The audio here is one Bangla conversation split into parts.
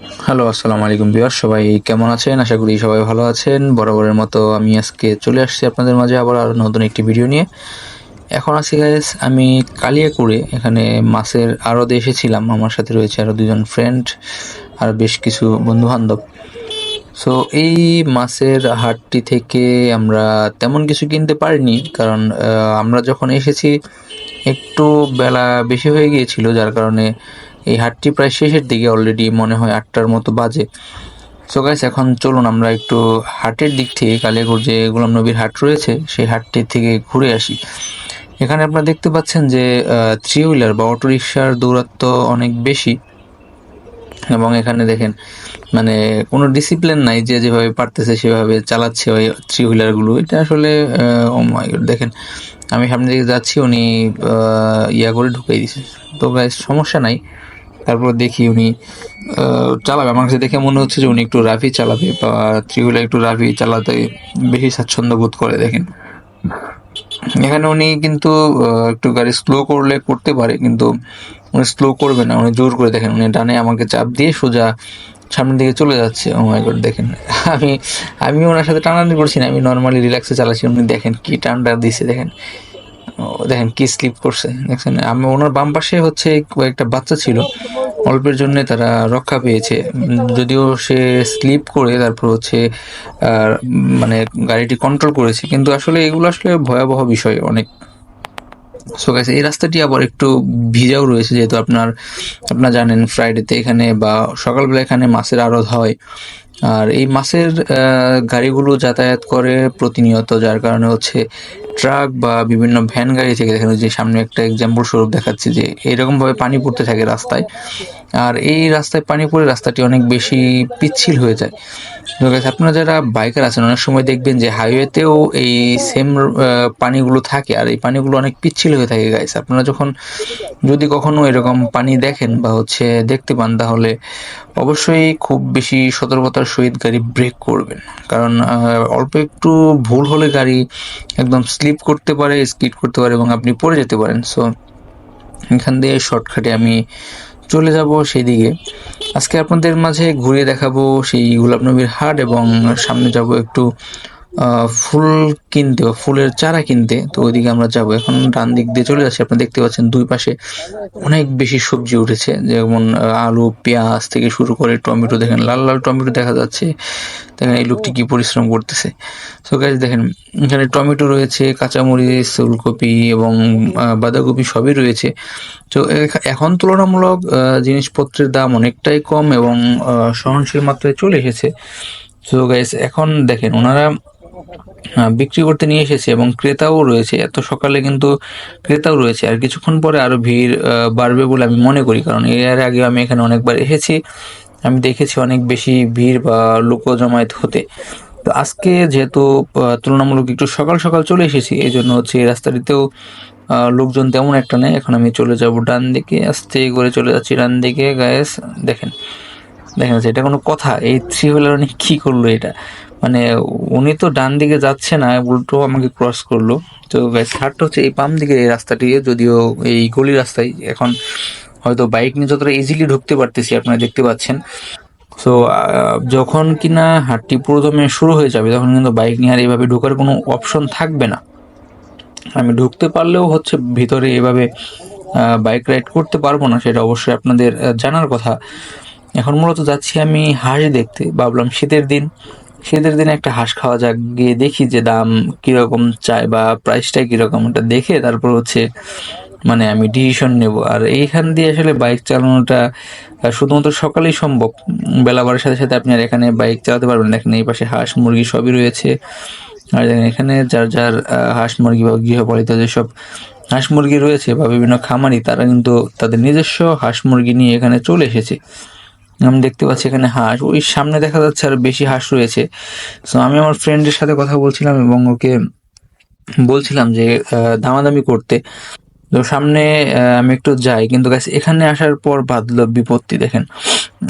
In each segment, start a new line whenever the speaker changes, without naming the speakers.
হ্যালো আসসালামু আলাইকুম বিয়ার সবাই কেমন আছেন? আশা করি সবাই ভালো আছেন। বরাবরের মতো আমি আজকে চলে আসছি আপনাদের মাঝে আবার আরও নতুন একটি ভিডিও নিয়ে। এখন আছি গাইস আমি কালিয়াকুড়ে। এখানে মাছের আড়তে এসেছিলাম। আমার সাথে রয়েছে আরও দুজন ফ্রেন্ড আর বেশ কিছু বন্ধু বান্ধব সো এই মাছের হাটটি থেকে আমরা তেমন কিছু কিনতে পারিনি। কারণ আমরা যখন এসেছি, একটু বেলা বেশি হয়ে গিয়েছিল। যার কারণে এই হাটটি প্রায় শেষের দিকে অলরেডি মনে হয় আটটার মতো বাজে। সো গাইস এখন চলুন আমরা একটু হাটের দিক থেকে কালিয়াকুড় যে গোলাম নবীর হাট রয়েছে, সেই হাটটির থেকে ঘুরে আসি। এখানে আপনারা দেখতে পাচ্ছেন যে থ্রি হুইলার বা অটো রিক্সার দৌরাত্ম অনেক বেশি। এবং এখানে দেখেন মানে কোনো ডিসিপ্লিন নাই, যে যেভাবে পারতেছে সেভাবে চালাচ্ছে ওই থ্রি হুইলারগুলো এটা আসলে oh দেখেন আমি সামনে দিকে যাচ্ছি, উনি ইয়া করে ঢুকাই দিছে। তো সমস্যা নাই। তারপর দেখি উনি চালাবে। আমার কাছে দেখে মনে হচ্ছে যে উনি একটু রাফি চালাবে বা থ্রি একটু রাফি চালাতে বেশি স্বাচ্ছন্দ্য বোধ করে, দেখেন। এখানে উনি কিন্তু একটু গাড়ি স্লো করলে করতে পারে, কিন্তু উনি স্লো করবে না, উনি জোর করে দেখেন। উনি ডানে আমাকে চাপ দিয়ে সোজা সামনের দিকে চলে যাচ্ছে। ও গড দেখেন। আমি আমি ওনার সাথে টানাটানি করছি না, আমি নর্মালি রিল্যাক্সে চালাচ্ছি। উনি দেখেন কি টানটা দিছে, দেখেন। দেখেন কি স্লিপ করছে। দেখছেন, আমি ওনার বাম পাশে হচ্ছে কয়েকটা বাচ্চা ছিল। অল্পের জন্য তারা রক্ষা পেয়েছে। যদিও সে স্লিপ করে তারপর হচ্ছে মানে গাড়িটি কন্ট্রোল করেছে। কিন্তু আসলে এগুলো আসলে ভয়াবহ বিষয় অনেক। সো গাইস এই রাস্তাটি আবার একটু ভিজাও রয়েছে যেহেতু আপনার আপনার জানেন ফ্রাইডেতে এখানে বা সকালবেলা এখানে মাছের আড়ত হয়। আর এই মাছের গাড়িগুলো যাতায়াত করে প্রতিনিয়ত, যার কারণে হচ্ছে ট্রাক বা বিভিন্ন ভ্যান গাড়ি থেকে দেখেন যে সামনে একটা এক্সাম্পল স্বরূপ দেখাচ্ছে যে এরকম ভাবে পানি পড়তে থাকে রাস্তায়। আর এই রাস্তায় পানি পড়ে রাস্তাটি অনেক বেশি পিচ্ছিল হয়ে যায়। আপনারা যারা বাইকার আছেন, অনেক সময় দেখবেন যে হাইওয়েতেও এই সেম পানিগুলো থাকে আর এই পানিগুলো অনেক পিচ্ছিল হয়ে থাকে গাইস। আপনারা যখন যদি কখনো এরকম পানি দেখেন বা হচ্ছে দেখতে পান, তাহলে অবশ্যই খুব বেশি সতর্কতার সহিত গাড়ি ব্রেক করবেন। কারণ অল্প একটু ভুল হলে গাড়ি একদম স্লিপ করতে পারে স্কিড করতে পারে এবং আপনি পড়ে যেতে পারেন। সো এখান দিয়ে শর্টকাটে আমি চলে যাব সেই দিকে। আজকে আপনাদের মাঝে ঘুরিয়ে দেখাবো সেই গোলাপ নবীর হাট এবং সামনে যাব একটু ফুল কিনতে বা ফুলের চারা কিনতে, তো ওইদিকে আমরা যাব। এখন ডান দিক দিয়ে চলে যাচ্ছি আপনারা দেখতে পাচ্ছেন দুই পাশে অনেক বেশি সবজি উঠেছে, যেমন আলু, পেঁয়াজ থেকে শুরু করে টমেটো, দেখেন লাল লাল টমেটো দেখা যাচ্ছে, দেখেন এই লোকটি কি পরিশ্রম করতেছে। সো গাইজ দেখেন, এখানে টমেটো রয়েছে, কাঁচামরিচ ফুলকপি এবং বাঁধাকপি সবই রয়েছে। তো এখন তুলনামূলক জিনিসপত্রের দাম অনেকটাই কম এবং সহনশীল মাত্রায় চলে এসেছে। তো গাইস এখন দেখেন, ওনারা বিক্রি করতে নিয়ে এসেছে এবং ক্রেতাও রয়েছে। এত সকালে কিন্তু ক্রেতাও রয়েছে। আর কিছুক্ষণ পরে আরও ভিড় বাড়বে বলে আমি মনে করি। কারণ এর আগে আমি এখানে অনেকবার এসেছি। আমি দেখেছি অনেক বেশি ভিড় বা লোক জমায়েত হতে। তো আজকে যেহেতু তুলনামূলক একটু সকাল সকাল চলে এসেছি এই জন্য হচ্ছে এই রাস্তাটিতেও লোকজন তেমন একটা নেই। এখন আমি চলে যাব ডান দিকে। আস্তে করে চলে যাচ্ছি ডান দিকে। গায়েস দেখেন দেখেন এটা কোনো কথা। এই থ্রি হুইলার অনেক কী করল এটা? মানে উনি তো ডান দিকে যাচ্ছে না, উল্টো আমাকে ক্রস করল। তো হাটটা হচ্ছে এই পাম দিকে এই রাস্তাটি, যদিও এই গলি রাস্তায় এখন হয়তো বাইক নিয়ে যতটা ইজিলি ঢুকতে পারতেছি আপনারা দেখতে পাচ্ছেন। সো যখন কিনা হাটটি প্রথমে শুরু হয়ে যাবে, তখন কিন্তু বাইক নিয়ে আর এইভাবে ঢোকার কোনো অপশন থাকবে না। আমি ঢুকতে পারলেও হচ্ছে ভিতরে এভাবে বাইক রাইড করতে পারব না, সেটা অবশ্যই আপনাদের জানার কথা। এখন মূলত যাচ্ছি আমি হাঁস দেখতে, ভাবলাম শীতের দিন। শীতের দিনে একটা হাঁস খাওয়া যাক গিয়ে দেখি যে দাম কীরকম চাই বা প্রাইসটা কীরকম। ওটা দেখে তারপর হচ্ছে মানে আমি ডিসিশন নেব। আর এইখান দিয়ে আসলে বাইক চালানোটা শুধুমাত্র সকালেই সম্ভব। উম, বেলা বাড়ার সাথে সাথে আপনি আর এখানে বাইক চালাতে পারবেন। দেখেন এই পাশে হাঁস মুরগি সবই রয়েছে। আর দেখেন এখানে যার যার হাঁস মুরগি বা গৃহপালিত যেসব হাঁস মুরগি রয়েছে বা বিভিন্ন খামারি তারা কিন্তু তাদের নিজস্ব হাঁস মুরগি নিয়ে এখানে চলে এসেছে। আমি দেখতে পাচ্ছি এখানে হাঁস। ওই সামনে দেখা যাচ্ছে আর বেশি হাঁস রয়েছে। তো আমি আমার ফ্রেন্ডের সাথে কথা বলছিলাম এবং ওকে বলছিলাম যে দামাদামি করতে। তো সামনে আমি একটু যাই। কিন্তু গাছ এখানে আসার পর বাঁধলো বিপত্তি, দেখেন।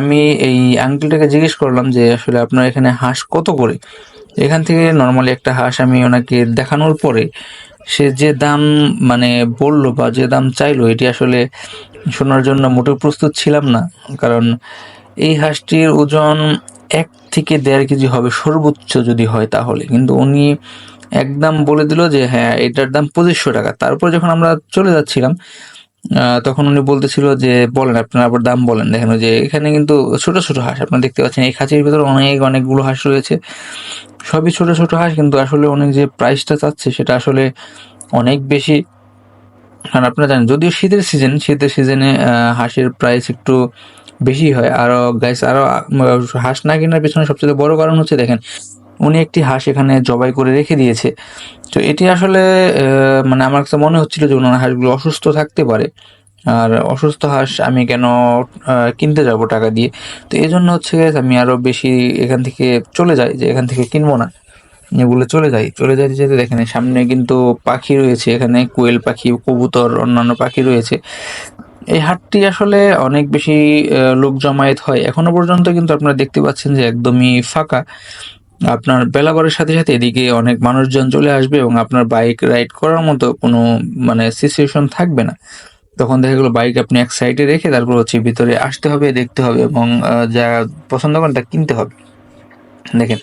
আমি এই আঙ্কেলটাকে জিজ্ঞেস করলাম যে, আসলে আপনার এখানে হাঁস কত করে? এখান থেকে নর্মালি একটা হাঁস আমি ওনাকে দেখানোর পরে, সে যে দাম মানে বলল বা যে দাম চাইলো, এটি আসলে শোনার জন্য মোটেও প্রস্তুত ছিলাম না, কারণ এই হাঁসটির ওজন এক থেকে দেড় কেজি হবে, সর্বোচ্চ যদি হয় তাহলে। কিন্তু উনি একদম বলে দিল যে হ্যাঁ এটার দাম পঁচিশশো টাকা। তারপর যখন আমরা চলে যাচ্ছিলাম তখন উনি বলতেছিল যে, বলেন, আপনারা আবার দাম বলেন। দেখেন যে এখানে কিন্তু ছোট ছোট হাঁস, আপনারা দেখতে পাচ্ছেন, এই খাঁচির ভিতরে অনেক অনেকগুলো হাঁস রয়েছে। সবই ছোট ছোট হাঁস, কিন্তু আসলে অনেক যে প্রাইসটা চাচ্ছে, সেটা আসলে অনেক বেশি। কারণ আপনারা জানেন যদিও শীতের সিজন শীতের সিজনে হাঁসের প্রাইস একটু বেশি হয়। আরও গাইস আরও আহ, হাঁস না কেনার পেছনে সবচেয়ে বড় কারণ হচ্ছে দেখেন উনি একটি হাঁস এখানে জবাই করে রেখে দিয়েছে। তো এটি আসলে মানে আমার কাছে মনে হচ্ছিল যে ওনার হাঁসগুলো অসুস্থ থাকতে পারে। আর অসুস্থ হাঁস আমি কেন কিনতে যাব টাকা দিয়ে? তো এই জন্য হচ্ছে আমি আরও বেশি এখান থেকে চলে যাই যে এখান থেকে কিনবো না। এগুলো চলে যাই চলে যাইতে যেতে দেখেন সামনে কিন্তু পাখি রয়েছে, এখানে কোয়েল পাখি, কবুতর, অন্যান্য পাখি রয়েছে। এই হাটটি আসলে অনেক বেশি লোক জমায়েত হয়। এখনও পর্যন্ত কিন্তু আপনারা দেখতে পাচ্ছেন যে একদমই ফাঁকা। আপনার বেলাবারের সাথে সাথে এদিকে অনেক মানুষজন চলে আসবে এবং আপনার বাইক রাইড করার মতো কোনো মানে সিচুয়েশন থাকবে না। তখন দেখা গেলো বাইক আপনি এক সাইডে রেখে তারপর হচ্ছে ভিতরে আসতে হবে, দেখতে হবে এবং যা পছন্দ করেন তা কিনতে হবে। দেখেন,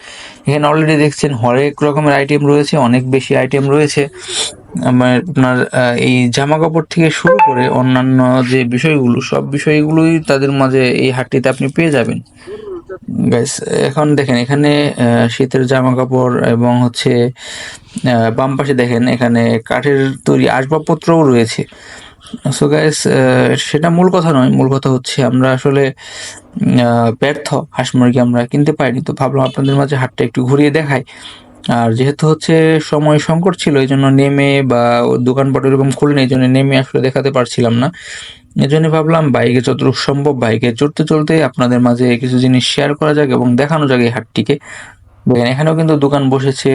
এখানে অলরেডি দেখছেন হরেক রকমের আইটেম রয়েছে, অনেক বেশি আইটেম রয়েছে। আমার আপনার এই জামা কাপড় থেকে শুরু করে অন্যান্য যে বিষয়গুলো, সব বিষয়গুলোই তাদের মাঝে এই হাটটিতে আপনি পেয়ে যাবেন। গাইস এখন দেখেন, এখানে শীতের জামা কাপড় এবং হচ্ছে বাম পাশে দেখেন, এখানে কাঠের তৈরি আসবাবপত্রও রয়েছে। সো গাইস সেটা মূল কথা নয়, মূল কথা হচ্ছে আমরা আসলে ব্যর্থ হাঁস মুরগি আমরা কিনতে পারিনি। তো ভাবলাম আপনাদের মাঝে হাটটা একটু ঘুরিয়ে দেখাই। আর যেহেতু হচ্ছে সময় সংকট ছিল এই জন্য নেমে বা দোকানপাট এরকম খুলিনি এই জন্য নেমে আসলে দেখাতে পারছিলাম না। এই জন্য ভাবলাম বাইকে যতটুকু সম্ভব, বাইকে চড়তে চলতে আপনাদের মাঝে কিছু জিনিস শেয়ার করা যাক এবং দেখানো যাক এই হাটটিকে। এখানেও কিন্তু দোকান বসেছে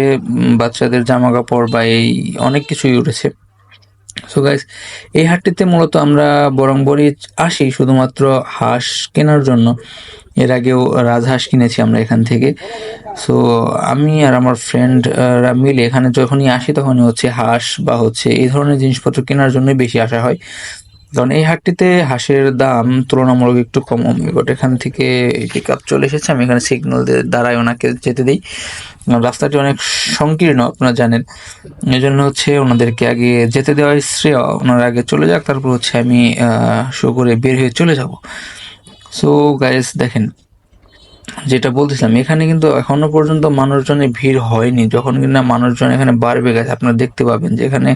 বাচ্চাদের জামা কাপড় বা এই অনেক কিছুই উঠেছে। সো গাইস এই হাটটিতে মূলত আমরা বরংবরই আসি শুধুমাত্র হাঁস কেনার জন্য। এর আগেও রাজহাঁস কিনেছি আমরা এখান থেকে। সো আমি আর আমার ফ্রেন্ডরা মিলে এখানে যখনই আসি তখনই হচ্ছে হাঁস বা হচ্ছে এই ধরনের জিনিসপত্র কেনার জন্যই বেশি আসা হয়। কারণ এই হাটটিতে হাঁসের দাম তুলনামূলক একটু কম। বাট এখান থেকে পিক আপ চলে এসেছে। আমি এখানে সিগন্যাল দ্বারাই ওনাকে যেতে দিই। রাস্তাটি অনেক সংকীর্ণ, আপনারা জানেন। এই জন্য হচ্ছে ওনাদেরকে আগে যেতে দেওয়াই শ্রেয়। ওনারা আগে চলে যাক, তারপর হচ্ছে আমি শো করে বের হয়ে চলে যাব। সো গাইস দেখেন, যেটা বলতেছিলাম, এখানে কিন্তু এখনও পর্যন্ত মানুষজনের ভিড় হয়নি। যখন কিনা মানুষজন এখানে বাড়বে গেছে আপনারা দেখতে পাবেন যে এখানে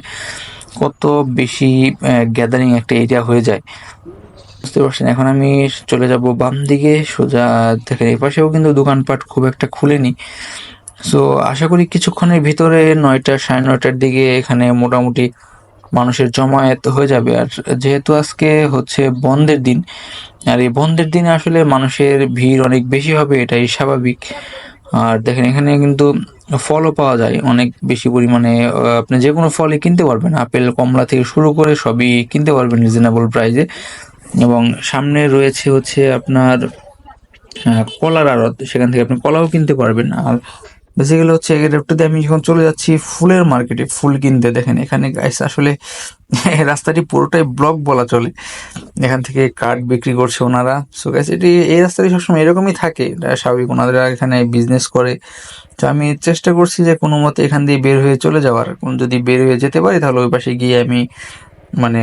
কত বেশি গ্যাদারিং একটা এরিয়া হয়ে যায়। বুঝতে পারছেন? এখন আমি চলে যাব বাম দিকে, সোজা দেখেন, এই পাশেও কিন্তু দোকানপাট খুব একটা খুলেনি। সো আশা করি কিছুক্ষণের ভিতরে নয়টা, সাড়ে নয়টার দিকে এখানে মোটামুটি মানুষের জমায়েত হয়ে যাবে। আর যেহেতু আজকে হচ্ছে বন্ধের দিন, আর এই বন্ধের দিনে আসলে মানুষের ভিড় অনেক বেশি হবে, এটাই স্বাভাবিক। আর দেখেন, এখানে কিন্তু ফলও পাওয়া যায়। অনেক বেশি পরিমাণে আপনি যে কোনো ফলই কিনতে পারবেন। আপেল, কমলা থেকে শুরু করে সবই কিনতে পারবেন রিজনেবল প্রাইসে এবং সামনে রয়েছে হচ্ছে আপনার কলার আড়ত। সেখান থেকে আপনি কলাও কিনতে পারবেন। আর বেসিক্যালি হচ্ছে এগারোটাতে আমি যখন চলে যাচ্ছি ফুলের মার্কেটে ফুল কিনতে। দেখেন, এখানে গাইস আসলে রাস্তাটি পুরোটাই ব্লক বলা চলে। এখান থেকে কাঠ বিক্রি করছে ওনারা। সো গাইস এটি, এই রাস্তাটি সবসময় এরকমই থাকে। স্বাভাবিক ওনারা এখানে বিজনেস করে। তো আমি চেষ্টা করছি যে কোনো মতে এখান দিয়ে বের হয়ে চলে যাওয়ার। যদি বের হয়ে যেতে পারি, তাহলে ওই পাশে গিয়ে আমি মানে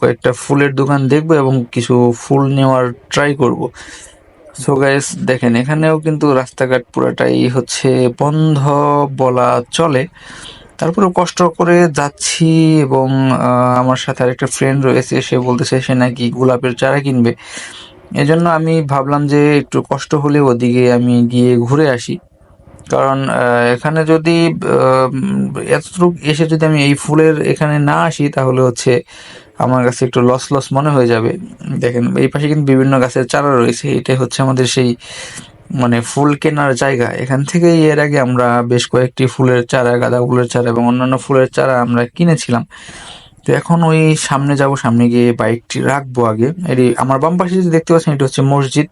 কয়েকটা ফুলের দোকান দেখব এবং কিছু ফুল নেওয়ার ট্রাই করব। সো গাইস দেখেন, এখানেও কিন্তু রাস্তাঘাট পুরোটাই হচ্ছে বন্ধ বলা চলে। তারপরে কষ্ট করে যাচ্ছি এবং আমার সাথে আরেকটা ফ্রেন্ড রয়েছে, সে বলতেছে সে নাকি গোলাপের চারা কিনবে। এজন্য আমি ভাবলাম যে একটু কষ্ট হলে ওদিকে আমি গিয়ে ঘুরে আসি। কারণ এখানে যদি এতটুকু এসে যদি আমি এই ফুলের এখানে না আসি, তাহলে হচ্ছে আমার কাছে একটু লস লস মনে হয়ে যাবে। দেখেন, এই পাশে কিন্তু বিভিন্ন গাছের চারা রয়েছে। এটা হচ্ছে আমাদের সেই মানে ফুল কেনার জায়গা। এখান থেকেই এর আগে আমরা বেশ কয়েকটি ফুলের চারা, গাঁদা ফুলের চারা এবং অন্যান্য ফুলের চারা আমরা কিনেছিলাম। তো এখন ওই সামনে যাব, সামনে গিয়ে বাইকটি রাখব আগে। এটি আমার বাম পাশে যে দেখতে পাচ্ছেন, এটি হচ্ছে মসজিদ।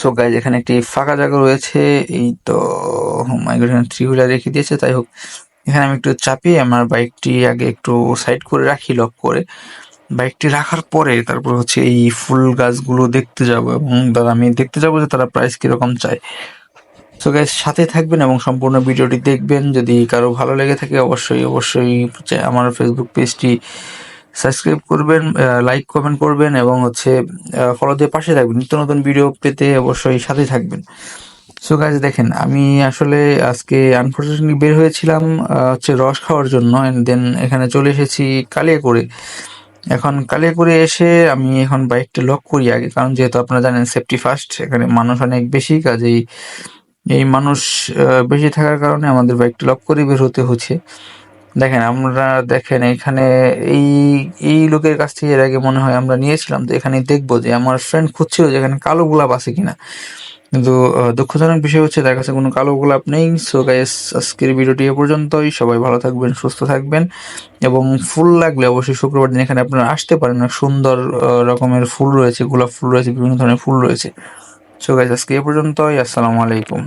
সো গাইজ এখানে একটি ফাঁকা জায়গা রয়েছে। এই তো মাই গড থ্রি হুইলার রেখে দিয়েছে। তাই হোক এখানে আমি একটু চাপিয়ে আমার বাইকটি আগে একটু সাইড করে রাখি, লক করে। বাইকটি রাখার পরে তারপর হচ্ছে এই ফুল গাছগুলো দেখতে যাব এবং তারা আমি দেখতে যাব যে তারা প্রাইস কীরকম চায়। সো গাইজ সাথে থাকবেন এবং সম্পূর্ণ ভিডিওটি দেখবেন। যদি কারও ভালো লেগে থাকে, অবশ্যই অবশ্যই আমার ফেসবুক পেজটি সাবস্ক্রাইব করবেন লাইক কমেন্ট করবেন এবং হচ্ছে ফলো দিয়ে পাশে থাকবেন। নিত্য নতুন ভিডিও পেতে অবশ্যই সাথে থাকবেন। সো গাইজ দেখেন, আমি আসলে আজকে আনফর্চুনেটলি বের হয়েছিলাম হচ্ছে রস খাওয়ার জন্য অ্যান্ড দেন এখানে চলে এসেছি কালিয়াকুড়ে এখন কালিয়াকুড়ে এসে আমি এখন বাইকটা লক করি আগে, কারণ যেহেতু আপনারা জানেন সেফটি ফার্স্ট এখানে মানুষ অনেক বেশি, কাজেই এই মানুষ বেশি থাকার কারণে আমাদের বাইকটা লক করে বের হতে হচ্ছে। দেখেন, আমরা দেখেন এখানে এই এই লোকের কাছ থেকে এর আগে মনে হয় আমরা নিয়েছিলাম, তো এখানে দেখব যে আমার ফ্রেন্ড খুঁজছিল যে এখানে কালো গোলাপ আছে কিনা। কিন্তু দুঃখজনক বিষয় হচ্ছে তার কাছে কোনো কালো গোলাপ নেই। সো গাইস আজকের ভিডিওটি এ পর্যন্তই। সবাই ভালো থাকবেন, সুস্থ থাকবেন। এবং ফুল লাগলে অবশ্যই শুক্রবার দিন এখানে আপনারা আসতে পারেন। অনেক সুন্দর রকমের ফুল রয়েছে, গোলাপ ফুল রয়েছে, বিভিন্ন ধরনের ফুল রয়েছে। সো গাইস আজকে এ পর্যন্তই। আসসালামু আলাইকুম।